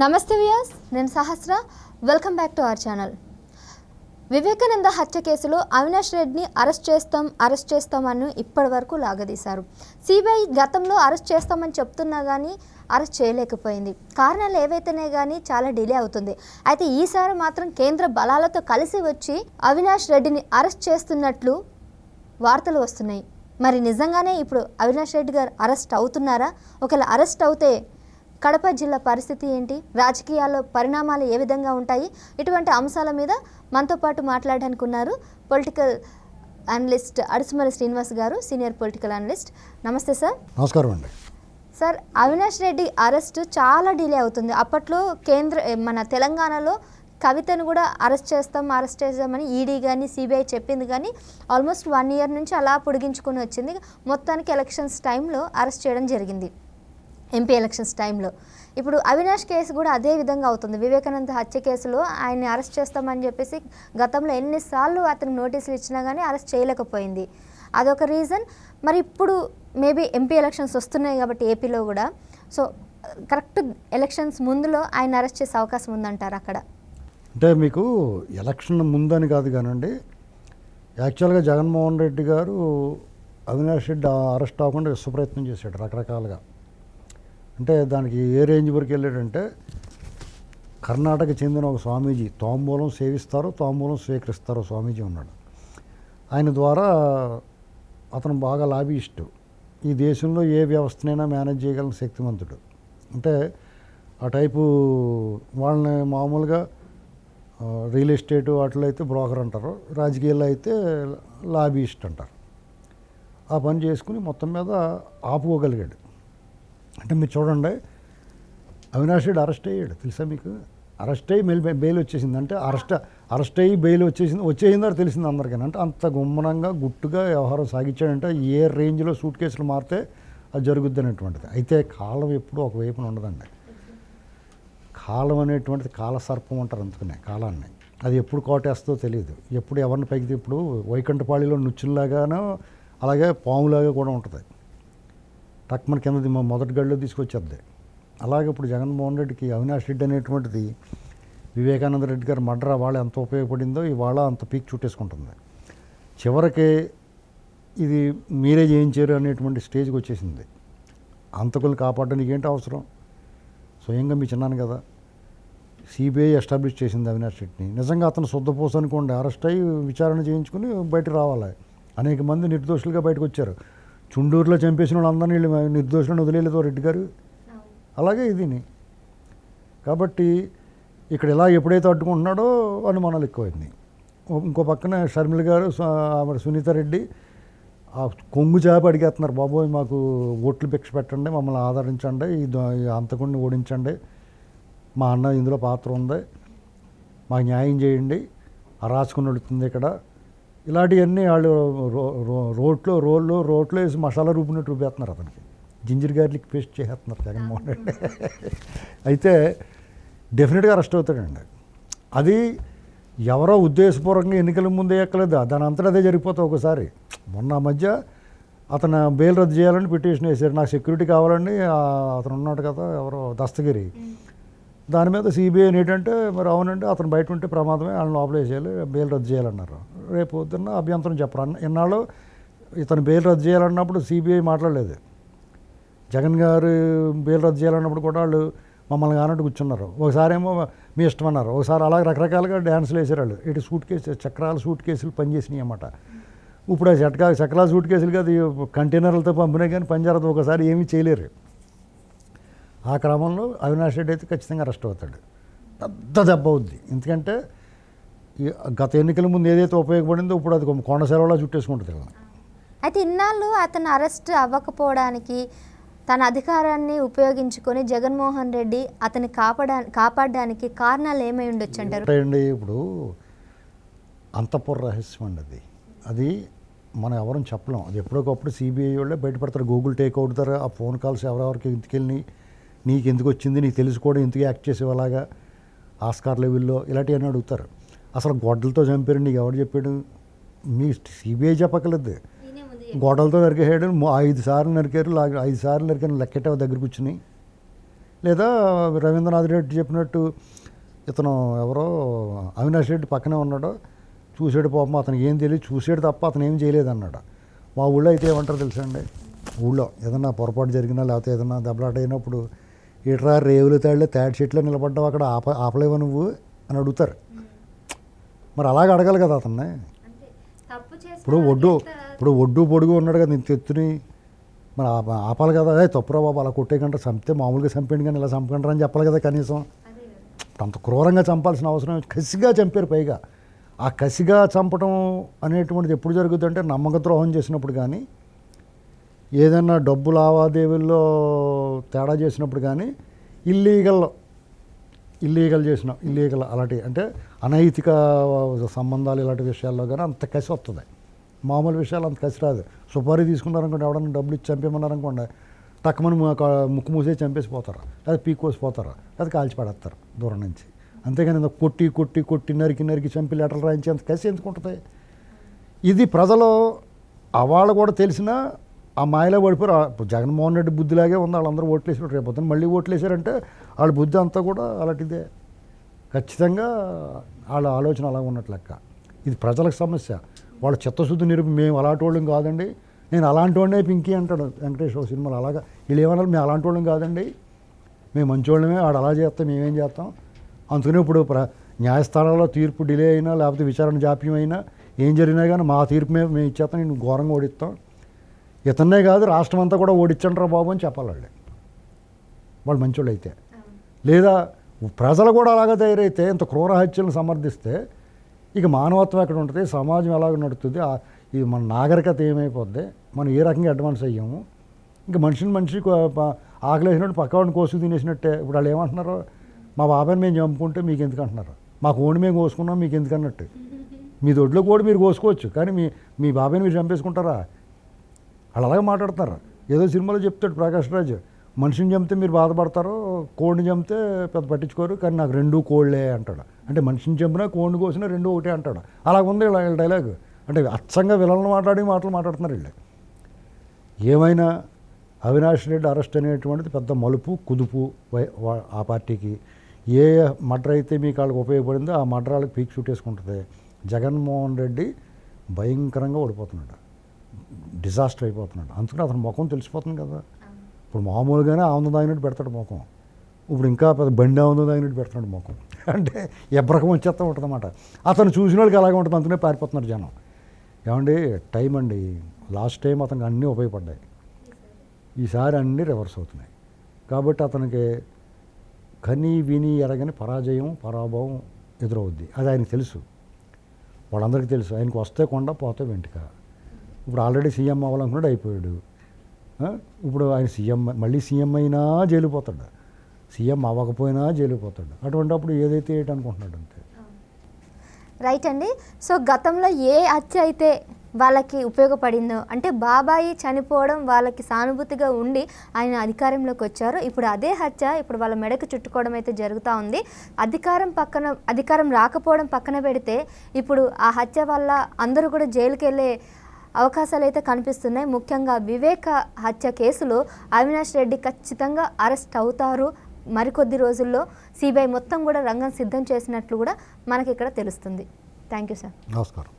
నమస్తే వియాస్ నేను Sahasra. Welcome back to our channel Vivekananda హత్య కేసులో అవినాష్ రెడ్డిని అరెస్ట్ చేస్తాం అరెస్ట్ చేస్తామని ఇప్పటి వరకు లాగదీశారు. సిబిఐ గతంలో అరెస్ట్ చేస్తామని చెప్తున్నా కానీ అరెస్ట్ చేయలేకపోయింది. కారణాలు ఏవైతేనే కానీ చాలా డిలే అవుతుంది. అయితే ఈసారి మాత్రం కేంద్ర బలాలతో కలిసి వచ్చి అవినాష్ రెడ్డిని అరెస్ట్ చేస్తున్నట్లు వార్తలు వస్తున్నాయి. మరి నిజంగానే ఇప్పుడు అవినాష్ రెడ్డి గారు అరెస్ట్ అవుతున్నారా? ఒకవేళ అరెస్ట్ అవుతే కడప జిల్లా పరిస్థితి ఏంటి? రాజకీయాల్లో పరిణామాలు ఏ విధంగా ఉంటాయి? ఇటువంటి అంశాల మీద మనతో పాటు మాట్లాడడానికి ఉన్నారు పొలిటికల్ అనలిస్ట్ అడుసుమల్లి శ్రీనివాస్ గారు సీనియర్ పొలిటికల్ అనలిస్ట్. నమస్తే సార్. నమస్కారం అండి. సార్ అవినాష్ రెడ్డి అరెస్ట్ చాలా డిలే అవుతుంది. అప్పట్లో కేంద్ర మన తెలంగాణలో కవితను కూడా అరెస్ట్ చేస్తాం అరెస్ట్ చేస్తామని ఈడీ కానీ సిబిఐ చెప్పింది కానీ ఆల్మోస్ట్ వన్ ఇయర్ నుంచి అలా పొడిగించుకొని వచ్చింది. మొత్తానికి ఎలక్షన్స్ టైంలో అరెస్ట్ చేయడం జరిగింది. ఎంపీ ఎలక్షన్స్ టైంలో ఇప్పుడు అవినాష్ కేసు కూడా అదే విధంగా అవుతుంది. వివేకానంద హత్య కేసులో ఆయన్ని అరెస్ట్ చేస్తామని చెప్పేసి గతంలో ఎన్నిసార్లు అతను నోటీసులు ఇచ్చినా కానీ అరెస్ట్ చేయలేకపోయింది. అదొక రీజన్. మరి ఇప్పుడు మేబీ ఎంపీ ఎలక్షన్స్ వస్తున్నాయి కాబట్టి ఏపీలో కూడా. సో కరెక్ట్ ఎలక్షన్స్ ముందులో ఆయన అరెస్ట్ చేసే అవకాశం ఉందంటారు అక్కడ? అంటే మీకు ఎలక్షన్ ముందని కాదు కానండి యాక్చువల్గా జగన్మోహన్ రెడ్డి గారు అవినాష్ రెడ్డి అరెస్ట్ అవ్వకుండా విశ్వప్రయత్నం చేశాడు రకరకాలుగా. అంటే దానికి ఏ రేంజ్ వరకు వెళ్ళాడంటే కర్ణాటక చెందిన ఒక స్వామీజీ తాంబూలం సేవిస్తారు తాంబూలం స్వీకరిస్తారు స్వామీజీ ఉన్నాడు. ఆయన ద్వారా అతను బాగా లాబీయిస్టు. ఈ దేశంలో ఏ వ్యవస్థనైనా మేనేజ్ చేయగల శక్తివంతుడు అంటే ఆ టైపు వాళ్ళని మామూలుగా రియల్ ఎస్టేట్ వాటిలో అయితే బ్రోకర్ అంటారు. రాజకీయాల్లో అయితే లాబీయిస్ట్ అంటారు ఆ పని చేసుకుని మొత్తం మీద ఆపుకోగలిగాడు. అంటే మీరు చూడండి అవినాష్ అరెస్ట్ అయ్యాడు. తెలుసా మీకు? అరెస్ట్ అయ్యి బెయిల్ బెయిల్ వచ్చేసింది. అంటే అరెస్ట్ అరెస్ట్ అయ్యి బెయిల్ వచ్చేసింది వచ్చేసిందో తెలిసింది అందరికీ. అంటే అంత గుమ్మనంగా గుట్టుగా వ్యవహారం సాగించాడంటే ఏ రేంజ్లో సూట్ కేసులు మారితే అది జరుగుద్ది అనేటువంటిది. అయితే కాలం ఎప్పుడూ ఒకవైపున ఉండదండి. కాలం అనేటువంటిది కాలసర్పం అంటారు అందుకనే కాలాన్ని. అది ఎప్పుడు కోటేస్తో తెలియదు. ఎప్పుడు ఎవరిని పైకి ఇప్పుడు వైకుంఠపాళిలో నుచ్చుల్లాగానో అలాగే పాములాగా కూడా ఉంటుంది. టక్మన్ కిందది మా మొదటి గడిలో తీసుకొచ్చేద్ది. అలాగే ఇప్పుడు జగన్మోహన్ రెడ్డికి అవినాష్ రెడ్డి అనేటువంటిది వివేకానంద రెడ్డి గారు మడ్ర వాళ్ళ ఎంత ఉపయోగపడిందో ఇవాళ అంత పీక్ చుట్టేసుకుంటుంది. చివరికి ఇది మీరే చేయించారు అనేటువంటి స్టేజ్కి వచ్చేసింది. అంతకులు కాపాడడానికి ఏంటి అవసరం? స్వయంగా మీ చిన్నాను కదా. సిబిఐ ఎస్టాబ్లిష్ చేసింది అవినాష్ రెడ్డిని. నిజంగా అతను శుద్ధపోసు అనుకోండి అరెస్ట్ అయ్యి విచారణ చేయించుకుని బయటకు రావాలి. అనేక మంది నిర్దోషులుగా బయటకు వచ్చారు. చుండూరులో చంపేసిన వాళ్ళందరినీ వీళ్ళు నిర్దోషులను వదిలేదు రెడ్డి గారు? అలాగే ఇదిని. కాబట్టి ఇక్కడ ఇలా ఎప్పుడైతే అడ్డుకుంటున్నాడో అనుమానాలు ఎక్కువైంది. ఇంకో పక్కన షర్మిల గారు ఆవిడ సునీత రెడ్డి ఆ కొంగు చేప అడిగేస్తున్నారు బాబోయ్ మాకు ఓట్లు భిక్ష పెట్టండి మమ్మల్ని ఆదరించండి ఈ ద- ఓడించండి మా అన్న ఇందులో పాత్ర ఉంది మాకు న్యాయం చేయండి అరాచకుని నడుస్తుంది ఇక్కడ. ఇలాంటివన్నీ వాళ్ళు రోట్లో రోల్లో రోట్లో వేసి మసాలా రూపినట్టు రూపేస్తున్నారు అతనికి. జింజర్ గార్లిక్ పేస్ట్ చేసేస్తున్నారు జగన్మోహన్ రెడ్డి. అయితే డెఫినెట్గా అరెస్ట్ అవుతాడండి. అది ఎవరో ఉద్దేశపూర్వకంగా ఎన్నికల ముందే ఎక్కలేదు. దాని అంతటా అదే జరిగిపోతుంది ఒకసారి. మొన్న మధ్య అతను బెయిల్ రద్దు చేయాలని పిటిషన్ వేశారు. నాకు సెక్యూరిటీ కావాలని అతను ఉన్నాడు కదా ఎవరో దస్తగిరి. దాని మీద సిబిఐ ఏంటంటే మరి అవునంటే అతను బయట ఉంటే ప్రమాదమే వాళ్ళని లోపల వేసేయాలి బెయిల్ రద్దు చేయాలన్నారు. రేపు పొద్దున్న అభ్యంతరం చెప్పరు. అన్న ఇన్నాళ్ళు ఇతను బెయిల్ రద్దు చేయాలన్నప్పుడు సిబిఐ మాట్లాడలేదు. జగన్ గారు బెయిల్ రద్దు చేయాలన్నప్పుడు కూడా వాళ్ళు మమ్మల్ని కానట్టు కూర్చున్నారు. ఒకసారి ఏమో మీ ఇష్టం అన్నారు. ఒకసారి అలా రకరకాలుగా డ్యాన్సులు వేసారు వాళ్ళు ఇటు సూట్ కేసు చక్రాల సూట్ కేసులు పనిచేసినాయి అన్నమాట. ఇప్పుడు ఆ చట్కా చక్రాల సూట్ కేసులు కాదు కంటైనర్లతో పంపినాయి కానీ పనిచేరదు ఒకసారి ఏమీ చేయలేరు. ఆ క్రమంలో అవినాష్ రెడ్డి అయితే ఖచ్చితంగా అరెస్ట్ అవుతాడు. పెద్ద దెబ్బ అవుద్ది. ఎందుకంటే ఈ గత ఎన్నికల ముందు ఏదైతే ఉపయోగపడిందో ఇప్పుడు అది కొండ సెలవులా చుట్టేసుకుంటుంది కదా. అయితే ఇన్నాళ్ళు అతను అరెస్ట్ అవ్వకపోవడానికి తన అధికారాన్ని ఉపయోగించుకొని జగన్మోహన్ రెడ్డి అతన్ని కాపాడా కాపాడడానికి కారణాలు ఏమై ఉండొచ్చు అంటారు? ఇప్పుడు అంతఃపుర రహస్యం అండి అది. అది మనం ఎవరం చెప్పలేం. అది ఎప్పటికప్పుడు సిబిఐ వాళ్ళే బయటపడతారు. గూగుల్ టేక్ అవుతారు ఆ ఫోన్ కాల్స్ ఎవరెవరికి ఇంటికెళ్ళి నీకు ఎందుకు వచ్చింది నీకు తెలుసుకోవడం ఎందుకు యాక్ట్ చేసేవి అలాగా? ఆస్కార్ లెవెల్లో ఇలాంటివన్నీ అడుగుతారు. అసలు గొడ్డలతో చంపారు నీకు ఎవడు చెప్పాడు? మీ సిబిఐ చెప్పకలేదు గొడవలతో నరికేసాడు ఐదు సార్లు నరికారు ఐదు సార్లు నరికారు లెక్కెట్టావు దగ్గర కూర్చుని లేదా రవీంద్రనాథ్ రెడ్డి చెప్పినట్టు ఇతను ఎవరో అవినాష్ రెడ్డి పక్కనే ఉన్నాడు. చూసాడు పాపం అతనికి ఏం తెలియదు. చూసాడు తప్ప అతను ఏం చేయలేదు అన్నాడు మా ఊళ్ళో అయితే ఏమంటారు తెలుసా అండి? ఊళ్ళో ఏదన్నా పొరపాటు జరిగినా లేకపోతే ఏదన్నా దెబ్బలాట అయినప్పుడు ఇట్రా రేవులు తాళ్ళే తాడి చెట్లు నిలబడ్డావు అక్కడ ఆప ఆపలేవా నువ్వు? అని అడుగుతారు. మరి అలాగే అడగాలి కదా అతన్ని. ఇప్పుడు ఒడ్డు ఇప్పుడు ఒడ్డు పొడుగు ఉన్నాడు కదా నేను తెత్తుని. మరి ఆప- ఆపాలి కదా. ఏ తప్పురా బాబు అలా కొట్టేయకుండా చంపితే మామూలుగా చంపేయండి కానీ ఇలా చంపకండి అని చెప్పాలి కదా కనీసం. అంత క్రూరంగా చంపాల్సిన అవసరం. కసిగా చంపారు పైగా. ఆ కసిగా చంపడం అనేటువంటిది ఎప్పుడు జరుగుతుందంటే నమ్మక ద్రోహం చేసినప్పుడు కానీ ఏదైనా డబ్బు లావాదేవీల్లో తేడా చేసినప్పుడు కానీ ఇల్లీగల్ ఇల్లీగల్ చేసిన ఇల్లీగల్ అలాంటి అంటే అనైతిక సంబంధాలు ఇలాంటి విషయాల్లో కానీ అంత కసి వస్తుంది మామూలు విషయాలు అంత కసి రాదు. సుపారీ తీసుకున్నారనుకోండి ఎవడన్నా డబ్బులు ఇచ్చి చంపేమన్నారనుకోండి తక్కువని ముక్కు మూసే చంపేసి పోతారు లేదా పీకోసి పోతారు లేదా కాల్చి పడేస్తారు దూరం నుంచి. అంతేగాని ఇంత కొట్టి కొట్టి కొట్టి నరికి నరికి చంపి లెటర్లు రాయించి అంత కసి ఎందుకు ఉంటుంది? ఇది ప్రజలు అవాళ్ళు కూడా తెలిసినా ఆ మాయలో పడిపోయారు. జగన్మోహన్ రెడ్డి బుద్ధిలాగే ఉంది. వాళ్ళందరూ ఓట్లేసారు. రేపు పొద్దున్న మళ్ళీ ఓట్లేసారంటే వాళ్ళ బుద్ధి అంతా కూడా అలాంటిదే. ఖచ్చితంగా వాళ్ళ ఆలోచన అలా ఉన్నట్లు లెక్క. ఇది ప్రజలకు సమస్య. వాళ్ళ చిత్తశుద్ధి నిరూపి మేము అలాంటి వాళ్ళం కాదండి. నేను అలాంటి వాడినే పింకీ అంటాడు వెంకటేశ్వర సినిమాలు. అలాగా. వీళ్ళు ఏమన్నారు? మేము అలాంటి వాళ్ళం కాదండి. మేము మంచివాళ్ళమే ఆడు అలా చేస్తాం. మేమేం చేస్తాం? అందుకని ఇప్పుడు ప్ర న్యాయస్థానాల్లో తీర్పు డిలే అయినా లేకపోతే విచారణ జాప్యం అయినా ఏం జరిగినా కానీ మా తీర్పు మేము మేము ఇచ్చేస్తాం. నేను ఘోరంగా ఓడిస్తాం. ఇతన్నే కాదు రాష్ట్రం అంతా కూడా ఓడించండి రా బాబు అని చెప్పాలి వాళ్ళు వాళ్ళు మంచోళ్ళు అయితే లేదా ప్రజలు కూడా అలాగే తయారైతే ఇంత క్రూర హత్యలను సమర్థిస్తే ఇక మానవత్వం ఎక్కడ ఉంటుంది? సమాజం ఎలాగ నడుతుంది? ఇది మన నాగరికత ఏమైపోద్ది? మనం ఏ రకంగా అడ్వాన్స్ అయ్యాము? ఇంకా మనిషిని మనిషి ఆకలేసినట్టు పక్కవాడిని కోసి తినేసినట్టే. ఇప్పుడు వాళ్ళు ఏమంటున్నారు? మా బాబాయ్ని మేము చంపుకుంటే మీకు ఎందుకు అంటున్నారు? మా కోడి మేము కోసుకున్నాం మీకు ఎందుకు అన్నట్టు. మీ దొడ్లో కూడా మీరు కోసుకోవచ్చు. కానీ మీ మీ బాబాయ్ని మీరు చంపేసుకుంటారా? వాళ్ళు అలాగే మాట్లాడతారు ఏదో సినిమాలో చెప్తాడు ప్రకాష్ రాజ్. మనిషిని చంపితే మీరు బాధపడతారు కోడిని చంపితే పెద్ద పట్టించుకోరు కానీ నాకు రెండు కోళ్ళే అంటాడు. అంటే మనిషిని చంపినా కోడిని కోసినా రెండు ఒకటే అంటాడు. అలా ఉంది ఇలా వీళ్ళ డైలాగ్ అంటే అచ్చంగా విలన్లు మాట్లాడి మాటలు మాట్లాడుతున్నారు వీళ్ళు. ఏమైనా అవినాష్ రెడ్డి అరెస్ట్ అనేటువంటిది పెద్ద మలుపు కుదుపు ఆ పార్టీకి. ఏ మడ్ర అయితే మీకు వాళ్ళకి ఉపయోగపడిందో ఆ మడ్రాలకు పీక్ పీక్ చుట్టేసుకుంటుంది జగన్మోహన్ రెడ్డి భయంకరంగా ఓడిపోతున్నాడు. డిజాస్టర్ అయిపోతున్నాడు. అందుకని అతని ముఖం తెలిసిపోతుంది కదా. ఇప్పుడు మామూలుగానే ఆనందం తాగినట్టు పెడతాడు ముఖం. ఇప్పుడు ఇంకా పెద్ద బండి ఆనందం తాగినట్టు పెడుతున్నాడు ముఖం. అంటే ఎబ్బరకం వచ్చేస్తూ ఉంటుంది అన్నమాట అతను చూసిన వాళ్ళకి అలాగే ఉంటుంది అందుకనే పారిపోతున్నారు జనం. ఏమండి టైం అండి. లాస్ట్ టైం అతనికి అన్నీ ఉపయోగపడ్డాయి. ఈసారి అన్నీ రివర్స్ అవుతున్నాయి. కాబట్టి అతనికి కని విని ఎరగని పరాజయం పరాభవం ఎదురవుద్ది. అది ఆయనకు తెలుసు. వాళ్ళందరికీ తెలుసు. ఆయనకు వస్తే కొండ పోతే వెంటుక ఇప్పుడు ఆల్రెడీ సీఎం అవ్వాలనుకున్నాడు అయిపోయాడు. ఇప్పుడు ఆయన సీఎం మళ్ళీ సీఎం అయినా జైలుపోతాడు సీఎం అవ్వకపోయినా జైలుపోతాడు అటువంటి అటువంటిప్పుడు ఏదైతే ఏంటి అనుకుంటున్నాడు అంతే. రైట్ అండి. సో గతంలో ఏ హత్య అయితే వాళ్ళకి ఉపయోగపడిందో అంటే బాబాయి చనిపోవడం వాళ్ళకి సానుభూతిగా ఉండి ఆయన అధికారంలోకి వచ్చారు. ఇప్పుడు అదే హత్య ఇప్పుడు వాళ్ళ మెడకు చుట్టుకోవడం అయితే జరుగుతూ ఉంది. అధికారం పక్కన అధికారం రాకపోవడం పక్కన పెడితే ఇప్పుడు ఆ హత్య వల్ల అందరూ కూడా జైలుకి వెళ్ళే అవకాశాలు అయితే కనిపిస్తున్నాయి. ముఖ్యంగా వివేక హత్య కేసులో అవినాష్ రెడ్డి ఖచ్చితంగా అరెస్ట్ అవుతారు. మరికొద్ది రోజుల్లో సిబిఐ మొత్తం కూడా రంగం సిద్ధం చేసినట్లు కూడా మనకి ఇక్కడ తెలుస్తుంది. Thank you sir. నమస్కారం.